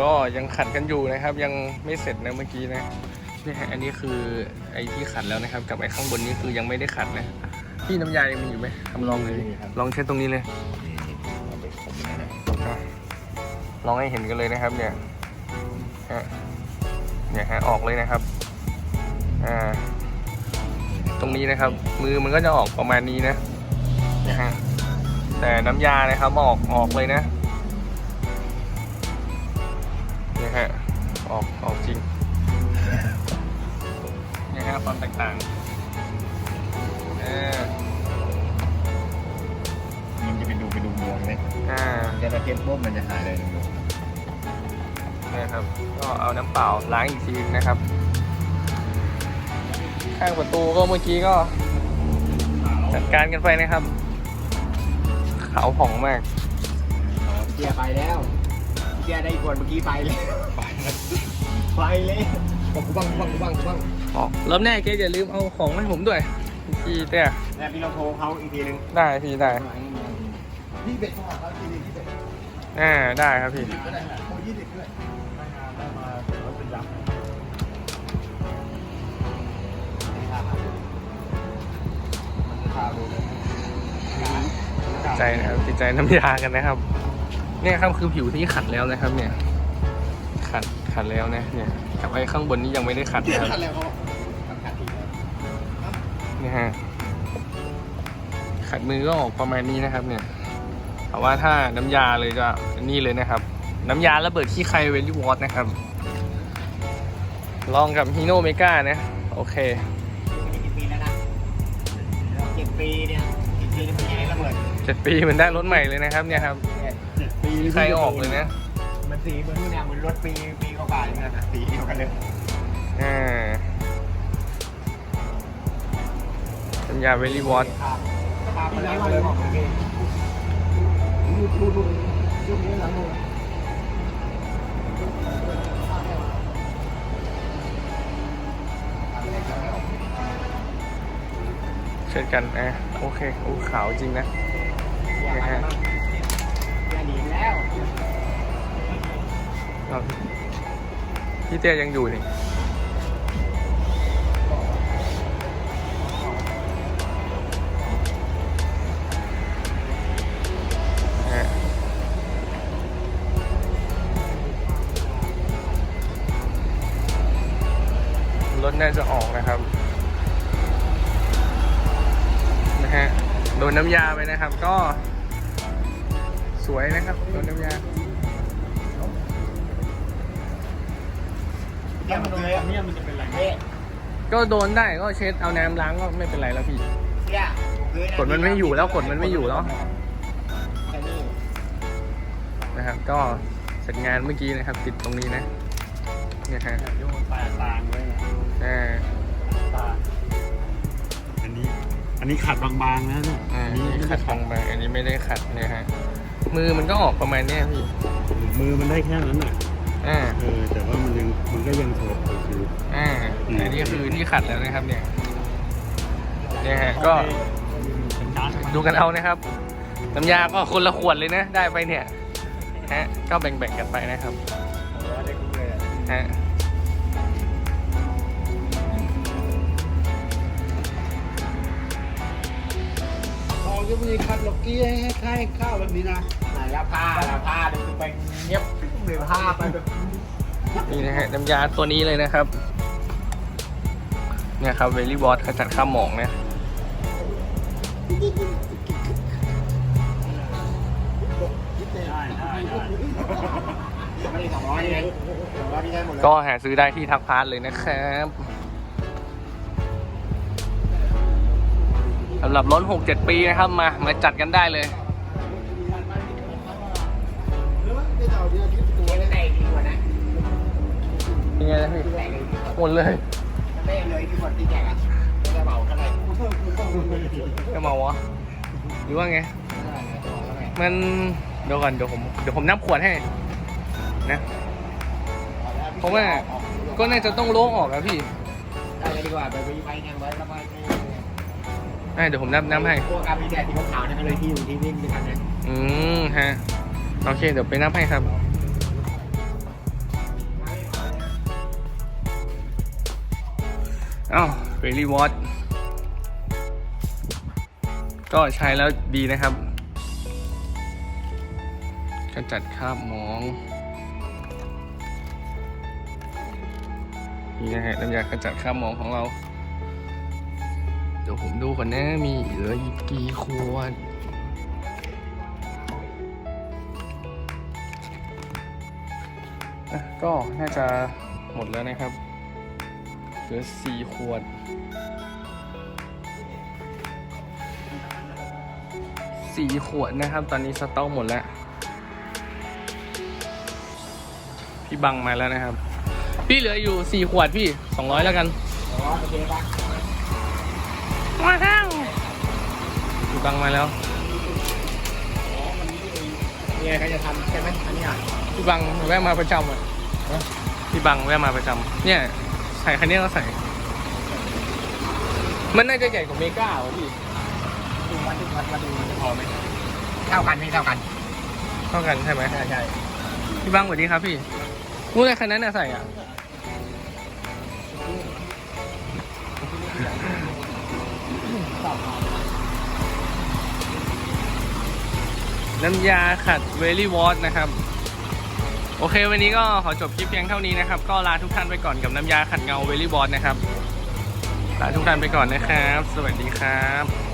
ก็ยังขัดกันอยู่นะครับ ยังไม่เสร็จนะเมื่อกี้นะนี่ฮะอันนี้คือไอ้ที่ขัดแล้วนะครับ กับไอ้ข้างบนนี้คือยังไม่ได้ขัดนะพี่น้ำยายังมีอยู่ไหมทำลองเลยมีครับลองเช็ดตรงนี้เลยเอาไปขมนะฮะอะลองให้เห็นกันเลยนะครับเนี่ยฮะเนี่ยฮะออกเลยนะครับอ่าตรงนี้นะครับ มือมันก็จะออกประมาณนี้นะนะฮะแต่น้ำยานะครับออกออกเลยนะ ฮะ ออกออกจริงเนี่ยฮะความแตกต่างเออมันจะไปดูไปดูบวงไหมอ่าแต่ถ้าเก็บปุ๊บมันจะหายเลยดูนะครับ ก็เอาน้ำเปล่าล้างอีกทีนะครับ ข้างประตูก็เมื่อกี้ก็จัดการกันไปนะครับ ขาวผ่องมากเกียร์ไปแล้ว เกียร์ได้อีกคนเมื่อกี้ไปเลยไปเลยบอกกูบ้างกูบ้างกูบ้างกูบ้างอ๋อรอบแน่เกอย่าลืมเอาของมาให้ผมด้วยพี่เตี้ยแล้วพี่ลองโทรเขาอีกทีนึงได้พี่ได้พี่เป็ดโทรหาเขาทีนึงพี่เป็ดอ่าได้ครับพี่ก็ได้โทรยี่สิบด้วยติดใจนะครับติดใจน้ำยากันนะครับ เนี่ยครับคือผิวที่ขัดแล้วนะครับ เนี่ย ขัดขัดแล้วนะเนี่ยกับไอ้ข้างบนนี้ยังไม่ได้ขัดเกียนะครับร์แล้วเขาทำขาดอีกแล้วนี่ฮะขัดมือก็ออกประมาณนี้นะครับ เนี่ยแต่ว่าถ้าน้ำยาเลยจะนี่เลยนะครับ น้ำยาระเบิดขี้ใครเวลี่วอตนะครับ ลองกับฮีโนเมกานะ โอเคกี่ปีแล้วนะเจ็ดปีเนี่ยเจ็ดปีนี่มันยังไงระเบิดเจ็ดปีมันได้รถใหม่เลยนะครับ เนี่ยครับเจ็ด ปีใครออกเลยนะมันสีเหมือนนู่นเนี่ยเหมือนรถปีปีกว่าๆอย่างนั้นนะสีเดียวกันเลยอ่าน้ำยาเวลี่วอตตามมาแล้วเลยบอกเลยดูดูดูดูนี้หลังมือเช่นกันอะโอเคโอ้ขาวจริงนะนะฮะ เอาพี่เตี้ยยังอยู่นี่รถน่าจะออกนะครับ นะฮะ โดนน้ำยาไปนะครับ ก็สวยนะครับ โดนน้ำยา แค่มันเลยเนี่ยมันจะเป็นไรเนี่ยก็โดนได้ก็เช็ดเอาน้ำล้างก็ไม่เป็นไรแล้วพี่เนี่ยกดมันไม่อยู่แล้วกดมันไม่อยู่แล้วแค่นี้นะครับ ก็เสร็จงานเมื่อกี้นะครับ ติดตรงนี้นะเนี่ยฮะโยนปลาตางไว้นะอ่า ปลาอันนี้ อันนี้ขัดบางๆนะเนี่ยอ่านี่ขัดบางไปอันนี้ไม่ได้ขัดเนี่ยฮะ มือมันก็ออกประมาณเนี้ยพี่ มือมันได้แค่นั้นน่ะ อ่าเออแต่ว่ามันยังมันก็ยังโถดอยู่ อ่าอืมอันนี้คือที่ขัดแล้วนะครับเนี่ยเนี่ยฮะก็เป็นการดูกันเอานะครับน้ำยาก็คนละขวดเลยนะ ได้ไปเนี่ยฮะก็แบ่งๆกันไปนะครับฮะเราจะมีคัดล็อกกี้ให้ค่ายข้าวแบบนี้นะไหนละผ้าละผ้าเดี๋ยวไปเงียบ หรือผ้าไปแบบนี่นะฮะน้ำยาตัวนี้เลยนะครับ เนี่ยครับเวลี่บอสขจัดข้ามหมองเลยสองร้อยที่ยก็หาซื้อได้ที่ทักพาร์ทเลยนะครับสำหรับรถ6-7 ปีนะครับมา มาจัดกันได้เลย เป็นไงนะพี่ได้เลยหมดเลยได้เลยที่หมดที่แจกอะไม่ได้เบาเท่าไหร่จะเมาวะหรือว่าไง มันเดี๋ยวก่อนเดี๋ยวผมเดี๋ยวผมนับขวดให้ นะเพราะว่าก็น่าจะต้องโล่งออกนะพี่ได้เลยดีกว่าไปไปไปยังไว้แล้วไปอะเดี๋ยวผมนับนับให้พวกอาบีแดดที่ขาวๆนั่นก็เลยที่อยู่ที่วิ่งด้วยกันนะอืมฮะโอเคเดี๋ยวไปนับให้ครับ อ้าวเ e ลี่วอตก็ใช้แล้วดีนะครับกจัดคราบหมอง นี่นะฮะน้ำยากระจัดคราบหมองของเรา เดี๋ยวผมดูก่อนนะ มีเหลืออีกกี่ขวดก็น่าจะหมดแล้วนะครับ เหลือสี่ขวดสี่ขวดนะครับ ตอนนี้สต็อกหมดแล้ว พี่บังมาแล้วนะครับ พี่เหลืออยู่สี่ขวดพี่สองร้อยแล้วกันอ๋อโอเคปะมาแล้วพี่บังมาแล้วเนี่ยเขาจะทำใช่ไหมอันเนี้ยพี่บังแวะมาประจำอะพี่บังแวะมาประจำเนี่ย ใส่คันนี้ก็ใส่ มันน่าจะใหญ่กว่าเมก้าว่ะพี่ดูวันที่วันวันดูมันจะพอไหมเท่ากันไม่เท่ากันเท่ากันใช่ไหมใช่ใช่พี่บังสวัสดีครับพี่มู้อะไรคันนั้นน่ะใส่อะน้ำยาขัดเวลี่วอตนะครับ โอเค วันนี้ก็ขอจบคลิปเพียงเท่านี้นะครับ ก็ลาทุกท่านไปก่อนกับน้ำยาขัดเงาเวลี่บอสนะครับ ลาทุกท่านไปก่อนนะครับ สวัสดีครับ